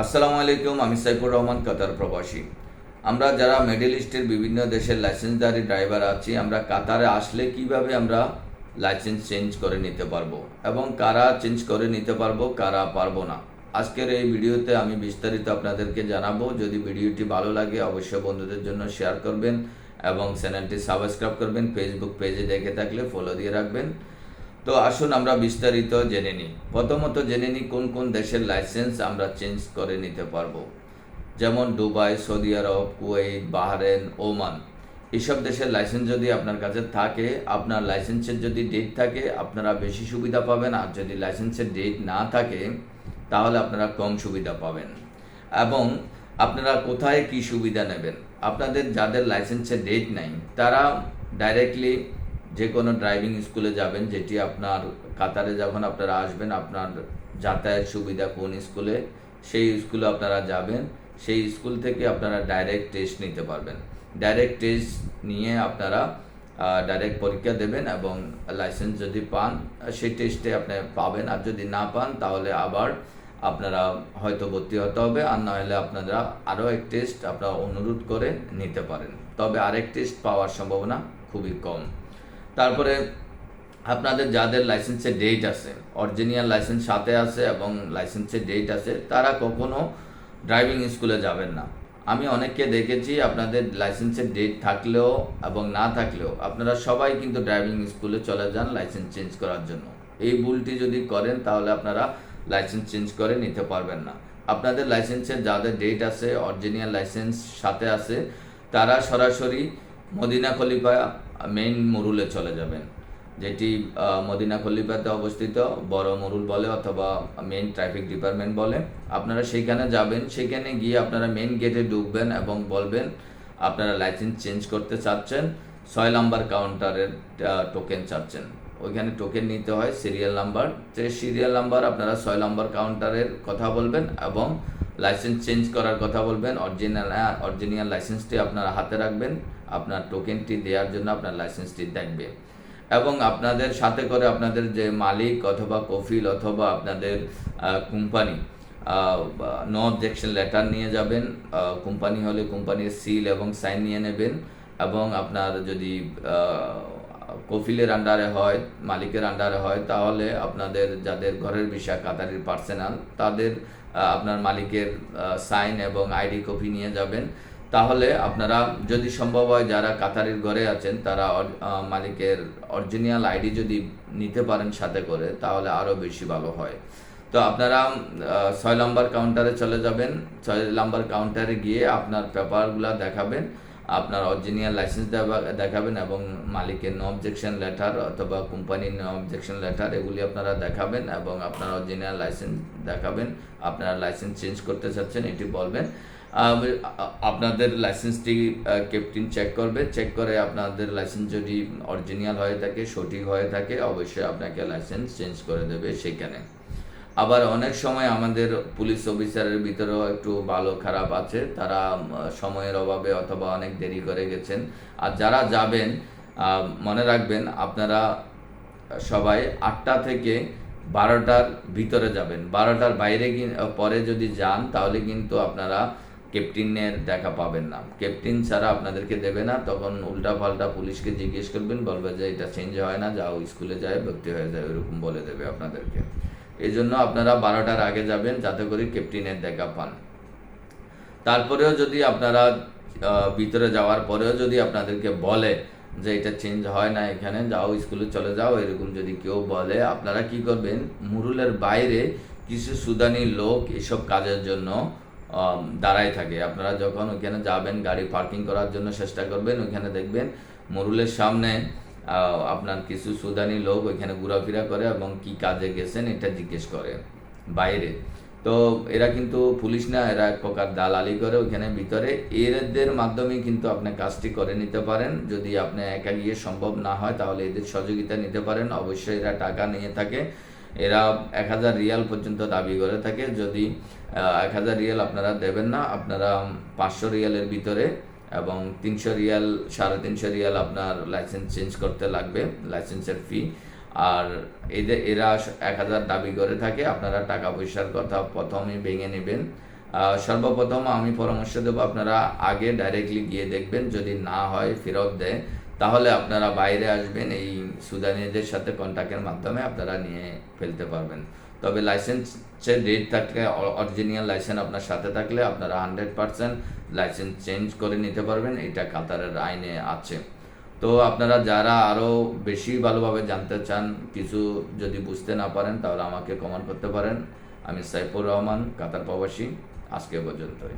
আসসালামু আলাইকুম, আমি সাইফুর রহমান, কাতার প্রবাসী। আমরা যারা মিডল ইস্টের বিভিন্ন দেশের লাইসেন্সধারী ড্রাইভার আছি, আমরা কাতারে আসলে কীভাবে আমরা লাইসেন্স চেঞ্জ করে নিতে পারব এবং কারা চেঞ্জ করে নিতে পারব, কারা পারব না। আজকের এই ভিডিওতে আমি বিস্তারিত আপনাদেরকে জানাব। যদি ভিডিওটি ভালো লাগে, অবশ্যই বন্ধুদের জন্য শেয়ার করবেন এবং চ্যানেলটি সাবস্ক্রাইব করবেন। ফেসবুক পেজে দেখে থাকলে ফলো দিয়ে রাখবেন। তো আসুন আমরা বিস্তারিত জেনে নিই। প্রথমত জেনে নিই কোন কোন দেশের লাইসেন্স আমরা চেঞ্জ করে নিতে পারব। যেমন Dubai, Saudi Arab, Kuwait Bahrain Oman. এসব দেশের লাইসেন্স যদি আপনার কাছে থাকে, আপনার লাইসেন্সের যদি ডেট থাকে, আপনারা বেশি সুবিধা পাবেন। আর যদি লাইসেন্সের ডেট না থাকে, তাহলে আপনারা কম সুবিধা পাবেন। এবং আপনারা কোথায় কি সুবিধা নেবেন? আপনাদের যাদের লাইসেন্সের ডেট নাই, তারা ডাইরেক্টলি যে কোনো ড্রাইভিং স্কুলে যাবেন, যেটি আপনার কাতারে যখন আপনারা আসবেন, আপনার যাতায়াত সুবিধা কোন স্কুলে সেই স্কুলে আপনারা যাবেন, সেই স্কুল থেকে আপনারা ডাইরেক্ট টেস্ট নিতে পারবেন। ডাইরেক্ট টেস্ট নিয়ে আপনারা ডাইরেক্ট পরীক্ষা দেবেন এবং লাইসেন্স যদি পান, সেই টেস্টে আপনি পাবেন। আর যদি না পান, তাহলে আবার আপনারা হয়তো ভর্তি হতে হবে, আর না হলে আপনারা আরও এক টেস্ট আপনারা অনুরোধ করে নিতে পারেন। তবে আরেক টেস্ট পাওয়ার সম্ভাবনা খুবই কম। তারপরে আপনাদের যাদের লাইসেন্সের ডেট আছে অরিজিনাল লাইসেন্স সাথে আছে এবং লাইসেন্সের ডেট আছে, তারা কখনো ড্রাইভিং স্কুলে যাবেন না। আমি অনেককে দেখেছি আপনাদের লাইসেন্সের ডেট থাকলেও এবং না থাকলেও আপনারা সবাই কিন্তু ড্রাইভিং স্কুলে চলে যান লাইসেন্স চেঞ্জ করার জন্য। এই ভুলটি যদি করেন তাহলে আপনারা লাইসেন্স চেঞ্জ করে নিতে পারবেন না। আপনাদের লাইসেন্সের যাদের ডেট আছে অরিজিনাল লাইসেন্স সাথে আছে, তারা সরাসরি মদিনা খলিফা মেইন মরুলে চলে যাবেন। যেটি মদিনা খলিফাতে অবস্থিত, বড় মরুল বলে অথবা মেইন ট্রাফিক ডিপার্টমেন্ট বলে। আপনারা সেইখানে যাবেন সেখানে গিয়ে আপনারা মেইন গেটে ঢুকবেন এবং বলবেন, আপনারা লাইসেন্স চেঞ্জ করতে চাচ্ছেন, ছয় নাম্বার কাউন্টারের টোকেন চাচ্ছেন। ওইখানে টোকেন নিতে হয় সিরিয়াল নাম্বার সেই সিরিয়াল নাম্বার আপনারা ছয় নাম্বার কাউন্টারের কথা বলবেন এবং লাইসেন্স চেঞ্জ করার কথা বলবেন অরিজিনাল অরিজিনাল লাইসেন্সটি আপনারা হাতে রাখবেন, আপনার টোকেনটি দেওয়ার জন্য আপনার লাইসেন্সটি দেখবে। এবং আপনাদের সাথে করে আপনাদের যে মালিক অথবা কফিল অথবা আপনাদের কোম্পানি নো অবজেকশন লেটার নিয়ে যাবেন কোম্পানি হলে কোম্পানির সিল এবং সাইন নিয়ে নেবেন, এবং আপনার যদি কফিলের আন্ডারে হয়, মালিকের আন্ডারে হয়, তাহলে আপনাদের যাদের ঘরের বিষয়, কাতারির পার্সোনাল তাদের আপনার মালিকের সাইন এবং আইডি কপি নিয়ে যাবেন। তাহলে আপনারা, যদি সম্ভব হয় যারা কাতারের ঘরে আছেন, তারা মালিকের অরিজিনাল আইডি যদি নিতে পারেন সাথে করে, তাহলে আরও বেশি ভালো হয়। তো আপনারা ছয় নম্বর কাউন্টারে চলে যাবেন। ছয় নম্বর কাউন্টারে গিয়ে আপনার পেপারগুলো দেখাবেন। আপনার অরিজিনাল লাইসেন্স দেখাবেন এবং মালিকের নো অবজেকশন লেটার অথবা কোম্পানির নো অবজেকশন লেটার এগুলি আপনারা দেখাবেন এবং আপনার অরিজিনাল লাইসেন্স দেখাবেন। আপনারা লাইসেন্স চেঞ্জ করতে চাচ্ছেন, এটি বলবেন। আপনাদের লাইসেন্সটি ক্যাপ্টেন চেক করবে। চেক করে আপনাদের লাইসেন্স যদি অরিজিনাল হয়ে থাকে, সঠিক হয়ে থাকে, অবশ্যই আপনাকে লাইসেন্স চেঞ্জ করে দেবে সেখানে। আবার অনেক সময় আমাদের পুলিশ অফিসারের ভিতরেও একটু ভালো, খারাপ আছে। তারা সময়ের অভাবে অথবা অনেক দেরি করে গেছেন। আর যারা যাবেন মনে রাখবেন আপনারা সবাই আটটা থেকে বারোটার ভিতরে যাবেন। বারোটার বাইরে পরে যদি যান, তাহলে কিন্তু আপনারা ক্যাপ্টেনের দেখা পাবেন না। ক্যাপ্টেন ছাড়া আপনাদেরকে দেবে না। তখন উল্টা পাল্টা পুলিশকে জিজ্ঞেস করবেন, বলবে যে এটা চেঞ্জ হয় না, যাও স্কুলে যায়, ভর্তি হয়ে যায় এরকম বলে দেবে আপনাদেরকে। এই জন্য আপনারা বারোটার আগে যাবেন, যাতে করে ক্যাপ্টেনের দেখা পান। তারপরেও যদি আপনারা ভিতরে যাওয়ার পরেও যদি আপনাদেরকে বলে যে এটা চেঞ্জ হয় না এখানে, যাও স্কুলে চলে যাও, এরকম যদি কেউ বলে, আপনারা কি করবেন? মুরুলের বাইরে কিছু সুদানি লোক এসব কাজের জন্য দাঁড়ায় থাকে। আপনারা যখন ওইখানে যাবেন, গাড়ি পার্কিং করার জন্য চেষ্টা করবেন, ওইখানে দেখবেন মুরুলের সামনে আপনার কিছু সুদানি লোক ওইখানে ঘোরাফেরা করে এবং কি কাজে গেছেন এটা জিজ্ঞেস করে বাইরে। তো এরা কিন্তু পুলিশ না, এরা এক প্রকার দালালি করে ওইখানে ভিতরে। এদের মাধ্যমে কিন্তু আপনি কাজটি করে নিতে পারেন। যদি আপনি একা গিয়ে সম্ভব না হয় তাহলে এদের সহযোগিতা নিতে পারেন। অবশ্যই এরা টাকা নিয়ে থাকে। এরা এক হাজার রিয়াল পর্যন্ত দাবি করে থাকে। যদি এক হাজার রিয়াল আপনারা দেবেন না, আপনারা পাঁচশো রিয়ালের ভিতরে এবং তিনশো রিয়াল, সাড়ে তিনশো রিয়াল আপনার লাইসেন্স চেঞ্জ করতে লাগবে লাইসেন্সের ফি আর এদের এরা এক হাজার দাবি করে থাকে, আপনারা টাকা পয়সার কথা প্রথমেই ভেঙে নেবেন। সর্বপ্রথম আমি পরামর্শ দেবো আপনারা আগে ডাইরেক্টলি গিয়ে দেখবেন, যদি না হয় ফেরত দেয়, তাহলে আপনারা বাইরে আসবেন, এই সুদানিদের সাথে কন্ট্যাক্টের মাধ্যমে আপনারা নিয়ে ফেলতে পারবেন। তবে লাইসেন্সের ডেট থাকলে অরিজিনাল লাইসেন্স আপনার সাথে থাকলে আপনারা হান্ড্রেড পার্সেন্ট লাইসেন্স চেঞ্জ করে নিতে পারবেন, এটা কাতারের আইনে আছে। তো আপনারা যারা আরও বেশি ভালোভাবে জানতে চান, কিছু যদি বুঝতে না পারেন, তাহলে আমাকে কমেন্ট করতে পারেন। আমি সাইফুর রহমান, কাতার প্রবাসী, আজকে পর্যন্তই।